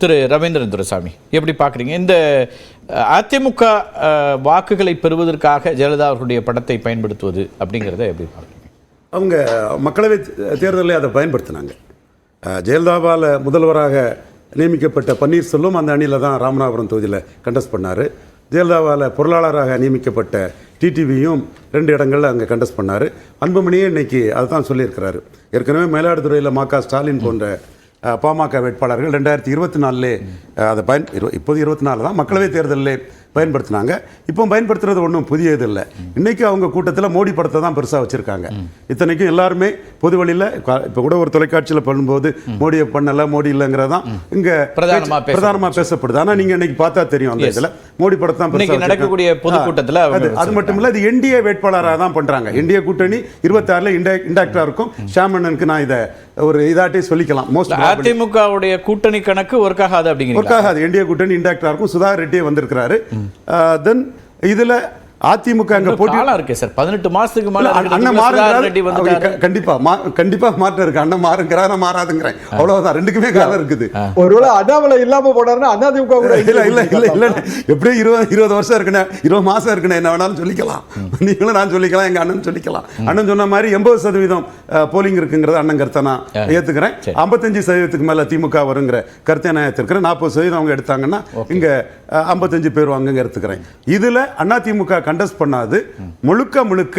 திரு ரவீந்திரன் துரைசாமி எப்படி பார்க்குறீங்க? இந்த அதிமுக வாக்குகளை பெறுவதற்காக ஜெயலலிதா அவர்களுடைய படத்தை பயன்படுத்துவது அப்படிங்கிறத எப்படி பார்க்குறீங்க? அவங்க மக்களவை தேர்தலில் அதை பயன்படுத்தினாங்க. ஜெயலலிதாவால் முதல்வராக நியமிக்கப்பட்ட பன்னீர்செல்வம் அந்த அணியில் தான் ராமநாதபுரம் தொகுதியில் கண்டஸ்ட் பண்ணார். ஜெயலலிதாவால் பொருளாளராக நியமிக்கப்பட்ட டிடிவியும் ரெண்டு இடங்களில் அங்கே கண்டஸ்ட் பண்ணார். அன்புமணியே இன்னைக்கு அதுதான் சொல்லியிருக்கிறாரு. ஏற்கனவே மயிலாடுதுறையில் மா க ஸ்டாலின் போன்ற பாமக வேட்பாளர்கள் ரெண்டாயிரத்தி இருபத்தி நாலுலே அதை பயன் இரு- இப்போது இருபத்தி நாலு தான் மக்களவை தேர்தலில் பயன்படுத்தினாங்க. இப்போ பயன்படுத்துறது ஒன்றும் புதிய இது இல்லை. இன்னைக்கு அவங்க கூட்டத்தில் மோடி படத்தை தான் பெருசாக வச்சிருக்காங்க. இத்தனைக்கும் எல்லாருமே பொது வழியில் இப்போ கூட ஒரு தொலைக்காட்சியில் பண்ணும்போது மோடியை பண்ணல மோடி இல்லைங்கிறதான் இங்க பிரதானமா பேச்சு- பிரதானமா பேசப்படுது. ஆனா நீங்க இன்னைக்கு பார்த்தா தெரியும் அந்த இதுல. மோடி படத்தை தான். நடக்கக்கூடிய பொதுக்கூட்டத்துல அது- மட்டும் இல்ல இது என்டிஏ வேட்பாளராக தான் பண்றாங்க. என்டிஏ கூட்டணி இருபத்தாறுல இண்டாக்டா இருக்கும். ஷாமண்ணனுக்கு நான் இதை ஒரு இதாட்டே சொல்லிக்கலாம். மோஸ்ட் அதிமுகவுடைய கூட்டணி கணக்கு ஒர்க் ஆகாது அப்படிங்கிறீங்க ஒர்க் ஆகாது. என்டிஏ கூட்டணி இண்டாக்டா இருக்கும். சுதா ரெட்டியே வந்திருக்கிறாரு. தென் இதுல அதிமுக அங்க போட்டி இருக்கு சார். பதினெட்டு மாசத்துக்கு மேல அண்ணன் மாறுங்கிறாரு. கண்டிப்பா. மா- கண்டிப்பா மாற்றம் இருக்கு. அண்ணன் மாறுங்கிறார் நான் மாறாதுங்கிறேன். அவ்வளவுதான். ரெண்டுக்குமே காலம் இருக்குது. ஒருவேளை அண்ணாமலை இல்லாம போனாருன்னா அதிமுக கூட இல்ல இல்ல இல்ல இல்ல. எப்படியும் இருபது இருபது வருஷம் இருக்குண்ணே. இருபது மாசம் இருக்குண்ணே. என்ன வேணாலும் சொல்லிக்கலாம். நீங்களும் நான் சொல்லிக்கலாம் எங்க அண்ணன் சொல்லிக்கலாம். அண்ணன் சொன்ன மாதிரி எண்பது சதவீதம் போலிங் இருக்குங்கிறத அண்ணன் கருத்தை நான் ஏத்துக்கிறேன். ஐம்பத்தஞ்சு சதவீதத்துக்கு மேல திமுக வருங்கிற கருத்தை நான் ஏத்துக்கிறேன் நாற்பது சதவீதம் அவங்க எடுத்தாங்கன்னா இங்க ஐம்பத்தஞ்சு பேர் வாங்குங்க எடுத்துக்கிறேன். இதுல அதிமுக கண்டஸ்ட் பண்ணாது முழுக்க முழுக்க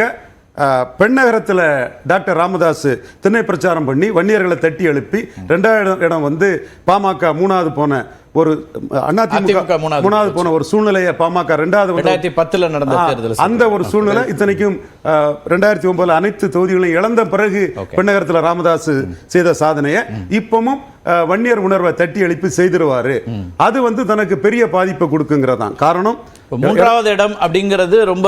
பெண்ணகரத்தில் டாக்டர் ராமதாஸ் திண்ணை பிரச்சாரம் பண்ணி வன்னியர்களை தட்டி எழுப்பி ரெண்டாயிரம் இடம் வந்து பாமக மூணாவது போன ஒரு அதிமுக மூணாவது போன ஒரு சூழ்நிலையை பாமக ரெண்டாவது ரெண்டாயிரத்தி பத்துல நடந்த தேர்தல் அந்த ஒரு சூழ்நிலை இத்தனைக்கும் ரெண்டாயிரத்தி ஒன்பதுல அனைத்து தொகுதிகளையும் இழந்த பிறகு பெண்ணகரத்தில் ராமதாஸ் செய்த சாதனையை இப்பவும் வன்னியர் உணர்வை தட்டி எழுப்பி செய்திருவாரு. அது வந்து தனக்கு பெரிய பாதிப்பை கொடுக்குங்கிறதான். காரணம் மூன்றாவது இடம் அப்படிங்கிறது ரொம்ப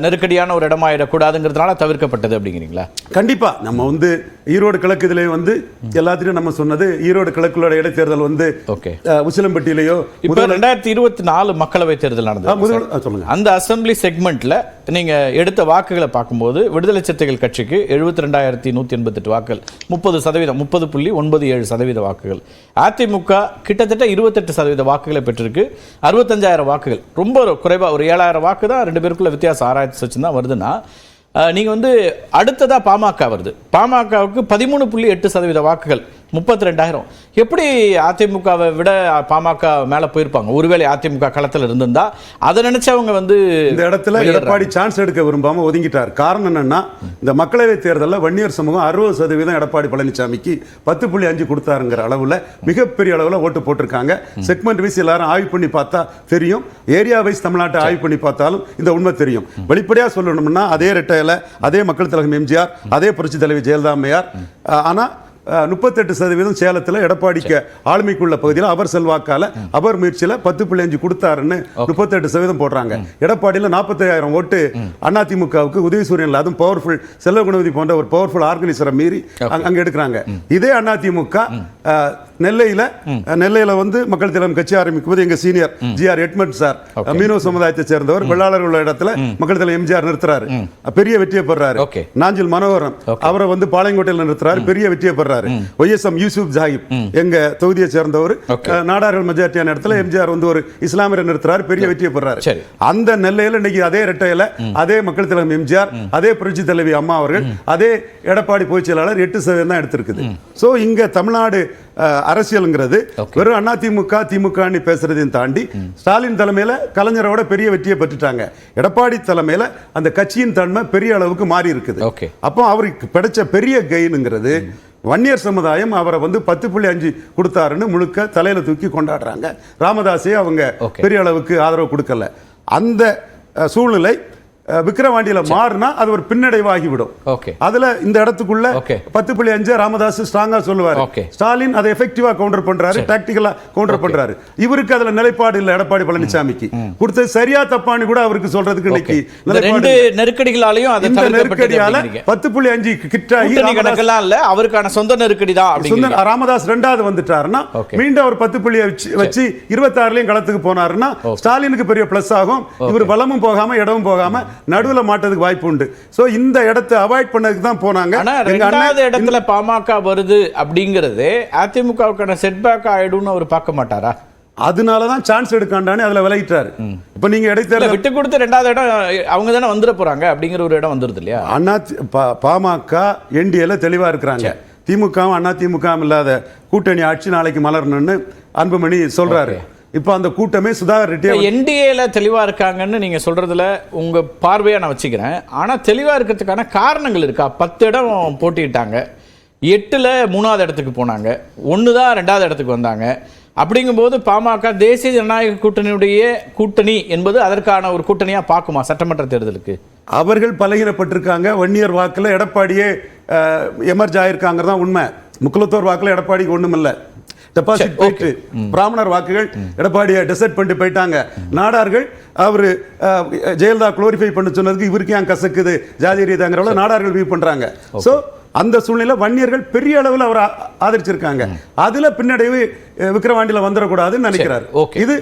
நெருக்கடியான ஒரு இடமாயிடக்கூடாதுங்கிறதுனால தவிர்க்கப்பட்டது அப்படிங்கிறீங்களா? கண்டிப்பா. நம்ம வந்து ஈரோடு கிழக்கு இதுலயும் வந்து எல்லாத்திலையும் நம்ம சொன்னது ஈரோடு கிழக்குள்ள இடைத்தேர்தல் வந்து ஓகே. உசிலம்பட்டியிலேயோ இப்ப ரெண்டாயிரத்தி இருபத்தி நாலு மக்களவை தேர்தல் நடந்தது. முதல் ஆ, சொல்லுங்க. அந்த அசெம்பிளி செக்மெண்ட்ல நீங்கள் எடுத்த வாக்குகளை பார்க்கும்போது விடுதலை சிறுத்தைகள் கட்சிக்கு எழுபத்தி ரெண்டாயிரத்தி நூற்றி எண்பத்தெட்டு வாக்குகள் முப்பது சதவீதம் முப்பது புள்ளி ஒன்பது ஏழு சதவீத வாக்குகள். அதிமுக கிட்டத்தட்ட இருபத்தெட்டு சதவீத வாக்குகளை பெற்றிருக்கு. அறுபத்தஞ்சாயிரம் வாக்குகள். ரொம்ப ஒரு ஒரு ஏழாயிரம் வாக்கு தான் ரெண்டு பேருக்குள்ள வித்தியாசம். ஆராய்ச்சி வச்சு தான் வருதுன்னா நீங்கள் வந்து அடுத்ததாக பாமக வருது. பாமகவுக்கு பதிமூணு புள்ளி எட்டு சதவீத வாக்குகள். முப்பத்தி ரெண்டாயிரம் எப்படி அதிமுகவை விட பாமக மேல போயிருப்பாங்க? ஒருவேளை அதிமுக களத்துல இருந்திருந்தா அதை நினைச்சு அவங்க வந்து இந்த இடத்துல. எடப்பாடி சான்ஸ் எடுக்க விரும்பாம ஒதுங்கிட்டார். காரணம் என்னன்னா இந்த மக்களவை தேர்தலில் வன்னியர் சமூகம் அறுபது சதவீதம் எடப்பாடி பழனிசாமிக்கு பத்து புள்ளி அஞ்சு கொடுத்தாருங்கிற அளவுல மிகப்பெரிய அளவுல ஓட்டு போட்டிருக்காங்க. செக்மெண்ட் வைஸ் எல்லாரும் ஆய்வு பண்ணி பார்த்தா தெரியும். ஏரியா வைஸ் தமிழ்நாட்டை ஆய்வு பண்ணி பார்த்தாலும் இந்த உண்மை தெரியும். வெளிப்படையா சொல்லணும்னா அதே ரெட்டையில அதே மக்கள் தலைவர் எம்ஜிஆர் அதே புரட்சி தலைவி ஜெயலலிதா அம்மையார். அஹ், ஆனா முப்பத்தெட்டு சதவீதம் சேலத்தில் எடப்பாடிக்கு ஆளுமைக்குள்ள பகுதியில் அவர் செல்வாக்கால அவர் முயற்சியில் பத்து புள்ளி அஞ்சு கொடுத்தாருன்னு முப்பத்தெட்டு சதவீதம் போடுறாங்க. எடப்பாடியில் நாற்பத்தாயிரம் ஓட்டு அதிமுகவுக்கு உதயசூரியன் அதுவும் பவர்ஃபுல் செல்வ குணவதி போன்ற ஒரு பவர்ஃபுல் ஆர்கனைசரை மீறி அங்க- அங்க எடுக்கிறாங்க. இதே அதிமுக நெல்லையில நெல்லையில வந்து மக்கள் தலைவர் கட்சி ஆரம்பிக்கும் போது எங்க சீனியர் ஜிஆர் எட்மண்ட் சார் மீனவ சமுதாயத்தை சேர்ந்தவர் வெள்ளாளர் உள்ள இடத்துல மக்கள் தலைவர் எம்ஜிஆர் நிறுத்துறாரு. பெரிய வெற்றியை பெறாரு. நாஞ்சில் மனோகரன் அவரை வந்து பாளையங்கோட்டையில் நிறுத்துறாரு பெரிய வெற்றியை பெறாரு ஒய்எஸ்எம் யூசுப் ஜாகிப் எங்க தொகுதியை சேர்ந்தவர். நாடார்கள் மெஜாரிட்டியான இடத்துல எம்ஜிஆர் வந்து ஒரு இஸ்லாமியரை நிறுத்துறாரு பெரிய வெற்றியை பெறாரு. அந்த நெல்லையில இன்னைக்கு அதே ரெட்டையில அதே மக்கள் தலைவர் எம்ஜிஆர் அதே புரட்சி தலைவி அம்மா அவர்கள் அதே எடப்பாடி பொதுச் செயலாளர் எட்டு சதவீதம் தான் எடுத்திருக்குது. சோ இங்க தமிழ்நாடு அரசியலுங்கிறது. வெறும் அதிமுக திமுக பேசுறதையும் தாண்டி ஸ்டாலின் தலைமையில கலைஞரோட பெரிய வெற்றியை பெற்றுட்டாங்க. எடப்பாடி தலைமையில அந்த கட்சியின் தன்மை பெரிய அளவுக்கு மாறி இருக்குது. அப்போ அவருக்கு கிடைச்ச பெரிய கெயினுங்கிறது வன்னியர் சமுதாயம் அவரை வந்து பத்து புள்ளி அஞ்சு கொடுத்தாருன்னு முழுக்க தலையில தூக்கி கொண்டாடுறாங்க. ராமதாஸே அவங்க. பெரிய அளவுக்கு ஆதரவு கொடுக்கல. அந்த சூழ்நிலை விக்கிரவாண்டியில மாறினா அது ஒரு பின்னடைவாகி விடும் ஓகே. அதுல இந்த இடத்துக்குள்ள. பத்து புள்ளி அஞ்சு ராமதாஸ் ஸ்ட்ராங்கா சொல்லுவாரு. ஸ்டாலின் அதை எஃபெக்டிவா கவுண்டர் பண்றாரு டாக்டிக்கலா கவுண்டர் பண்றாரு. இவருக்கு அதுல நிலைப்பாடு இல்ல எடப்பாடி பழனிசாமிக்கு கொடுத்தது சரியா தப்பான்னு கூட அவருக்கு சொல்றதுக்கு இன்னைக்கு நிலைப்பாடு. நெருக்கடிகளாலையும் அது இந்த நெருக்கடியால. பத்து புள்ளி அஞ்சு கிட்டாகி ராமதாஸ் கணக்கெல்லாம் இல்ல அவருக்கான சொந்த நெருக்கடி தான் சுந்தர் ராமதாஸ் ரெண்டாவது வந்துட்டாருன்னா. மீண்டும் அவர் பத்து புள்ளியை வச்சு வச்சு இருபத்தாறுலயும் களத்துக்கு போனாருன்னா ஸ்டாலினுக்கு பெரிய பிளஸ் ஆகும். இவர் வலமும் போகாம இடமும் போகாம நடுவுல மாட்டதுக்கு வாய்ப்பு உண்டு. சோ இந்த இடத்தை அவாய்ட் பண்ணதுக்கு தான் போனாங்க. ரெண்டாவது இடத்துல பாமக வருது அப்படிங்கிறது அதிமுகவுக்கான செட்பேக் ஆயிடும்னு அவர் பார்க்க மாட்டாரா? அதனால தான் சான்ஸ் எடுக்காண்டானே அதுல விலகிட்டாரு. இப்ப நீங்க இல்ல இடைத்தேர்தல் விட்டு கொடுத்து ரெண்டாவது இடம் அவங்க தானே வந்துட போறாங்க அப்படிங்கிற ஒரு இடம் வந்துருது இல்லையா? அண்ணா பாமக என்டிஏல தெளிவா இருக்கிறாங்க. திமுகவும் அண்ணா திமுகவும் இல்லாத கூட்டணி ஆட்சி நாளைக்கு மலரணும்னு அன்புமணி சொல்றாரு. இப்போ அந்த கூட்டமே சுதாகர் ரெட்டியா என்டிஏல தெளிவா இருக்காங்கன்னு நீங்க சொல்றதுல உங்க பார்வையா நான் வச்சுக்கிறேன். ஆனா தெளிவா இருக்கிறதுக்கான காரணங்கள் இருக்கா? பத்து இடம் போட்டிட்டாங்க எட்டுல மூணாவது இடத்துக்கு போனாங்க. ஒன்று தான் ரெண்டாவது இடத்துக்கு வந்தாங்க. அப்படிங்கும்போது பாமக தேசிய ஜனநாயக கூட்டணியுடைய கூட்டணி என்பது அதற்கான ஒரு கூட்டணியா பார்க்குமா சட்டமன்ற தேர்தலுக்கு? அவர்கள் பலகீனப்பட்டிருக்காங்க. வன்னியர் வாக்குல எடப்பாடியே எமர்ஜ் ஆயிருக்காங்க தான் உண்மை. முக்குலத்தோர் வாக்குல எடப்பாடிக்கு ஒண்ணும் இல்ல டெபாசிட் போயிட்டு பிராமணர் வாக்குகள் எடப்பாடியை டிசைட் பண்ணிட்டு போயிட்டாங்க. நாடார்கள் அவரு ஜெயலலிதா குளோரிஃபை பண்ண சொன்னதுக்கு இவருக்கு ஏன் கசக்குது? ஜாதி ரீதியாங்கிறவள நாடார்கள் வியூ பண்றாங்க. சோ அந்த சூழ்நிலை வன்னியர்கள் பெரிய அளவில் அவர் ஆதரிச்சிருக்காங்க. அதுல பின்னடைவு விக்கிரவாண்டியில வந்துடக்கூடாதுன்னு நினைக்கிறார். இது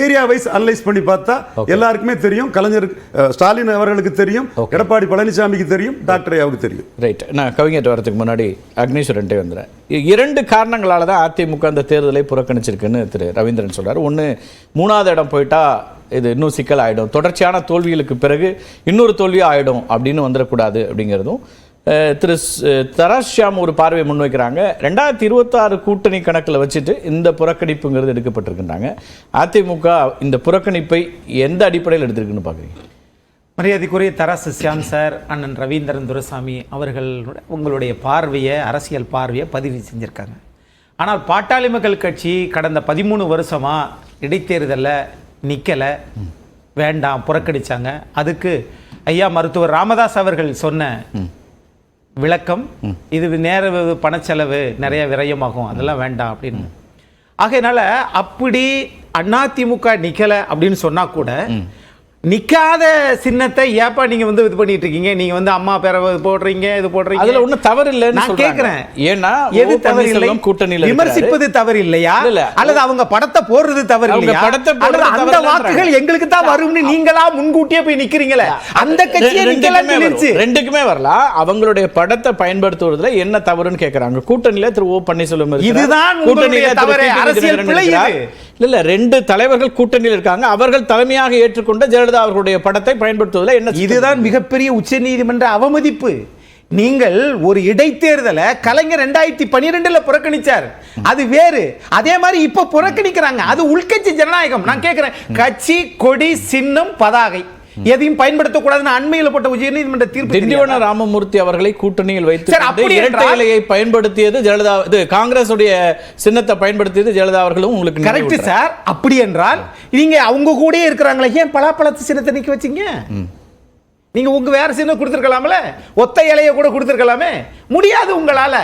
ஏரியா வைஸ் அனலைஸ் பண்ணி பார்த்தா எல்லாருக்குமே தெரியும். கலைஞர் ஸ்டாலின் அவர்களுக்கு தெரியும். எடப்பாடி பழனிசாமிக்கு தெரியும். டாக்டர் ஐயாவுக்கு தெரியும். ரைட் நான் கவிஞர் வரதுக்கு முன்னாடி அக்னீஸ்வரன்ட்டே வந்துடுறேன் இரண்டு காரணங்களால தான் அதிமுக அந்த தேர்தலை புறக்கணிச்சிருக்குன்னு திரு. ரவீந்திரன் சொல்றாரு. ஒன்று மூணாவது இடம் போயிட்டா இது இன்னும் சிக்கல் ஆயிடும் தொடர்ச்சியான தோல்விகளுக்கு பிறகு இன்னொரு தோல்வி ஆயிடும் அப்படின்னு வந்துடக்கூடாது அப்படிங்கிறதும் திரு தராஸ் ஷியாம் ஒரு பார்வையை முன்வைக்கிறாங்க. ரெண்டாயிரத்தி இருபத்தாறு கூட்டணி கணக்கில் வச்சுட்டு இந்த புறக்கணிப்புங்கிறது எடுக்கப்பட்டிருக்கின்றாங்க. அதிமுக இந்த புறக்கணிப்பை எந்த அடிப்படையில் எடுத்திருக்குன்னு பார்க்குறீங்க? மரியாதைக்குரிய தராசு சியாம் சார் அண்ணன் ரவீந்திரன் துரைசாமி அவர்கள் உங்களுடைய பார்வையை அரசியல் பார்வையை பதிவு செஞ்சுருக்காங்க. ஆனால் பாட்டாளி மக்கள் கட்சி கடந்த பதிமூணு வருஷமா இடைத்தேர்தலில் நிற்கலை வேண்டாம் புறக்கணிச்சாங்க. அதுக்கு ஐயா மருத்துவர் ராமதாஸ் அவர்கள் சொன்ன விளக்கம். இது நேர பணச்செலவு நிறைய விரயமாகும். அதெல்லாம் வேண்டாம் அப்படின்னு. ஆகையினால அப்படி அதிமுக நிக்கல அப்படின்னு சொன்னா கூட நிக்காத சின்னத்தை ஏப்பா நீங்க வந்து இது பண்ணிட்டு இருக்கீங்க நீங்க வந்து அம்மா பேர போடுறீங்க இது போடுறீங்க அதுல ஒண்ணும் தவறு இல்லைன்னு நான். கேக்குறேன் ஏன்னா எது. தவறு இல்லை கூட்டணியில. விமர்சிப்பது தவறு இல்லையா இல்ல, இல்ல. அல்லது அவங்க படத்தை போடுறது தவறு இல்லையா படத்தை போடுறது அல்லது அந்த வாக்குகள். எங்களுக்கு தான் வரும்னு நீங்களா முன்கூட்டியே போய் நிக்கிறீங்களே அந்த கட்சியை நிக்கலாம் ரெண்டுக்குமே வரலாம் அவங்களுடைய படத்தை பயன்படுத்துவதுல என்ன தவறுன்னு கேக்குறாங்க கூட்டணியில திரு ஓ பன்னீர்செல்வம். இதுதான் கூட்டணியில தவறு. அரசியல் பிழை. இல்லை இல்லை ரெண்டு தலைவர்கள் கூட்டணியில் இருக்காங்க. அவர்கள் தலைமையாக ஏற்றுக்கொண்ட ஜெயலலிதா அவர்களுடைய படத்தை பயன்படுத்துவதில் என்ன இதுதான் மிகப்பெரிய உச்சநீதிமன்ற அவமதிப்பு. நீங்கள் ஒரு இடைத்தேர்தலை கலைஞர் ரெண்டாயிரத்தி பனிரெண்டுல புறக்கணிச்சார். அது வேறு. அதே மாதிரி இப்ப புறக்கணிக்கிறாங்க. அது உள்கட்சி ஜனநாயகம். நான் கேட்கிறேன் கட்சி கொடி சின்னம் பதாகை. எதையும் பயன்படுத்தக்கூடாதுன்னு அண்மையில் போட்ட உச்சநீதிமன்ற தீர்ப்பு திண்டிவன? ராமமூர்த்தி அவர்களை கூட்டணியில் வைத்து இரட்டை இலையை பயன்படுத்தியது ஜெயலலிதா இது காங்கிரஸ் உடைய சின்னத்தை பயன்படுத்தியது ஜெயலலிதா அவர்களும் உங்களுக்கு கரெக்ட். சார் அப்படி என்றால் நீங்க அவங்க கூடயே இருக்கிறாங்களே ஏன் பலாப்பழத்து சின்னத்தை நிக்க வச்சீங்க நீங்க உங்க வேற சின்னம் கொடுத்துருக்கலாம்ல? ஒத்த இலைய கூட கொடுத்துருக்கலாமே? முடியாது உங்களால.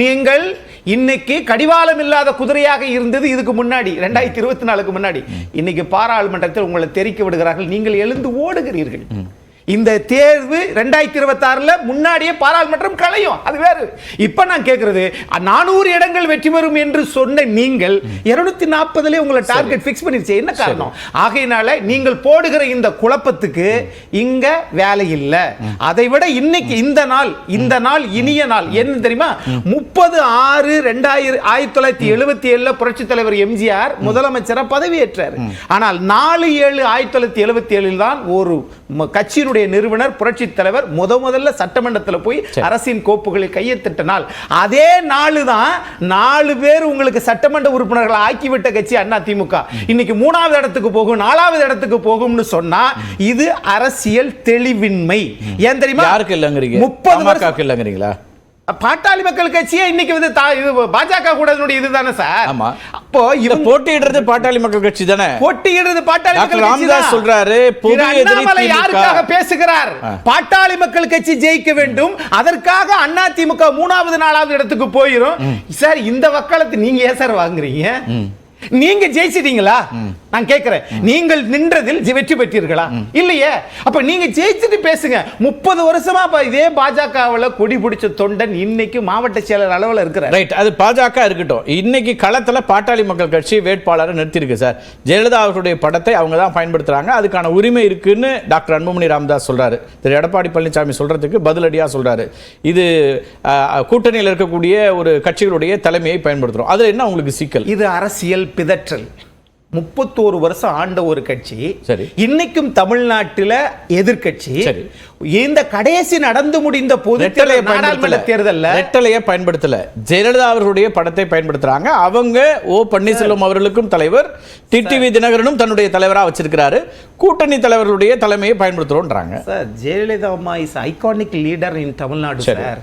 நீங்கள் இன்னைக்கு கடிவாளம் இல்லாத குதிரையாக இருந்தது இதுக்கு முன்னாடி ரெண்டாயிரத்தி இருபத்தி நாலுக்கு முன்னாடி. இன்னைக்கு பாராளுமன்றத்தில் உங்களை தெரிக்க விடுகிறார்கள். நீங்கள் எழுந்து ஓடுகிறீர்கள். இந்த தேர்வு ரெண்டாயிரத்தி இருபத்தாறுல முன்னாடியே பாராளுமன்றம் களையும் அது வேறு. இப்ப நான் கேட்கிறது நானூறு இடங்கள் வெற்றி பெறும் என்று சொன்ன நீங்கள் இருநூத்தி நாற்பதுல உங்களை டார்கெட் ஃபிக்ஸ் பண்ணிருச்சு. என்ன காரணம்? ஆகையினால நீங்கள் போடுகிற இந்த குழப்பத்துக்கு இங்க வேலை இல்ல. அதை விட இன்னைக்கு இந்த நாள் இந்த நாள் இனிய நாள். என்ன தெரியுமா? முப்பது ஆறு ரெண்டாயிரம் ஆயிரத்தி தொள்ளாயிரத்தி எழுபத்தி ஏழுல புரட்சி தலைவர் எம்ஜிஆர் முதலமைச்சரா பதவியேற்றார். ஆனால் நாலு ஏழு ஆயிரத்தி தொள்ளாயிரத்தி எழுபத்தி ஏழில் தான் ஒரு ம- கட்சியினுடைய நிறுவனர் புரட்சி தலைவர் முத முதல்ல சட்டமன்றத்தில் போய் அரசின் கோப்புகளை கையெழுத்திட்ட நாள் அதே நாள் தான் நாலு பேர் உங்களுக்கு சட்டமன்ற உறுப்பினர்களை ஆக்கிவிட்ட கட்சி அண்ணா திமுக. இன்னைக்கு மூணாவது இடத்துக்கு போகும் நாலாவது இடத்துக்கு போகும்னு சொன்னா இது அரசியல் தெளிவின்மை. ஏன் தெரியுமா? யாருக்கு இல்லைங்கிறீங்க? முப்பது இல்லைங்கிறீங்களா? பாட்டாளி மக்கள் கட்சியே இன்னைக்கு வந்து இது பாஜக கூட இதுதானே சார்? ஆமா. அப்போ இவங்க போட்டியிடுறது பாட்டாளி மக்கள் கட்சி தானே? போட்டியிடுறது பாட்டாளி மக்கள் கட்சி ராமதாஸ் தான். சொல்றாரு. யாருக்காக பேசுகிறார்? பாட்டாளி மக்கள் கட்சி ஜெயிக்க வேண்டும். அதற்காக அண்ணா திமுக மூணாவது நாலாவது இடத்துக்கு போயிரும். சார் இந்த வக்காலத்து நீங்க ஏன் சார் வாங்குறீங்க? நீங்க ஜெயிச்சிட்டீங்களா? நான் கேட்கிறேன் நீங்கள் நின்றதில் வெற்றி பெற்றீர்களா? இல்லையே. அப்ப நீங்க ஜெயிச்சுட்டு பேசுங்க. முப்பது வருஷமா இதே பாஜகவுல கொடி பிடிச்ச தொண்டன் இன்னைக்கு மாவட்ட செயலர் அளவுல இருக்கிறார். ரைட் அது பாஜக இருக்கட்டும். இன்னைக்கு களத்துல பாட்டாளி மக்கள் கட்சி வேட்பாளரை நிறுத்தியிருக்கு சார். ஜெயலலிதா அவர்களுடைய படத்தை அவங்க தான் பயன்படுத்துறாங்க. அதுக்கான உரிமை இருக்குன்னு டாக்டர் அன்புமணி ராமதாஸ் சொல்றாரு. திரு எடப்பாடி பழனிசாமி சொல்றதுக்கு பதிலடியா சொல்றாரு. இது கூட்டணியில் இருக்கக்கூடிய ஒரு கட்சிகளுடைய தலைமையை பயன்படுத்துறோம். அதுல என்ன உங்களுக்கு சிக்கல்? இது அரசியல் பிதற்றல். முப்பத்தோரு வருஷம் ஆண்ட ஒரு கட்சி. சரி. இன்னைக்கும் தமிழ்நாட்டில எதிர்க்கட்சி. சரி. இந்த கடைசி நடந்து முடிந்த பொது நாடாளுமன்ற தேர்தல்ல. ரெட்டலையை பயன்படுத்தல. ஜெயலலிதா அவர்களுடைய படத்தை பயன்படுத்துறாங்க. அவங்க ஓ பன்னீர்செல்வம் அவர்களுக்கும் தலைவர் டிடிவி தினகரனும் தன்னுடைய தலைவரா வச்சிருக்கிறாரு. கூட்டணி தலைவர்களுடைய தலைமையை பயன்படுத்துறோம்ன்றாங்க sir Jayalalithaa Amma is iconic leader in Tamil Nadu. Sir.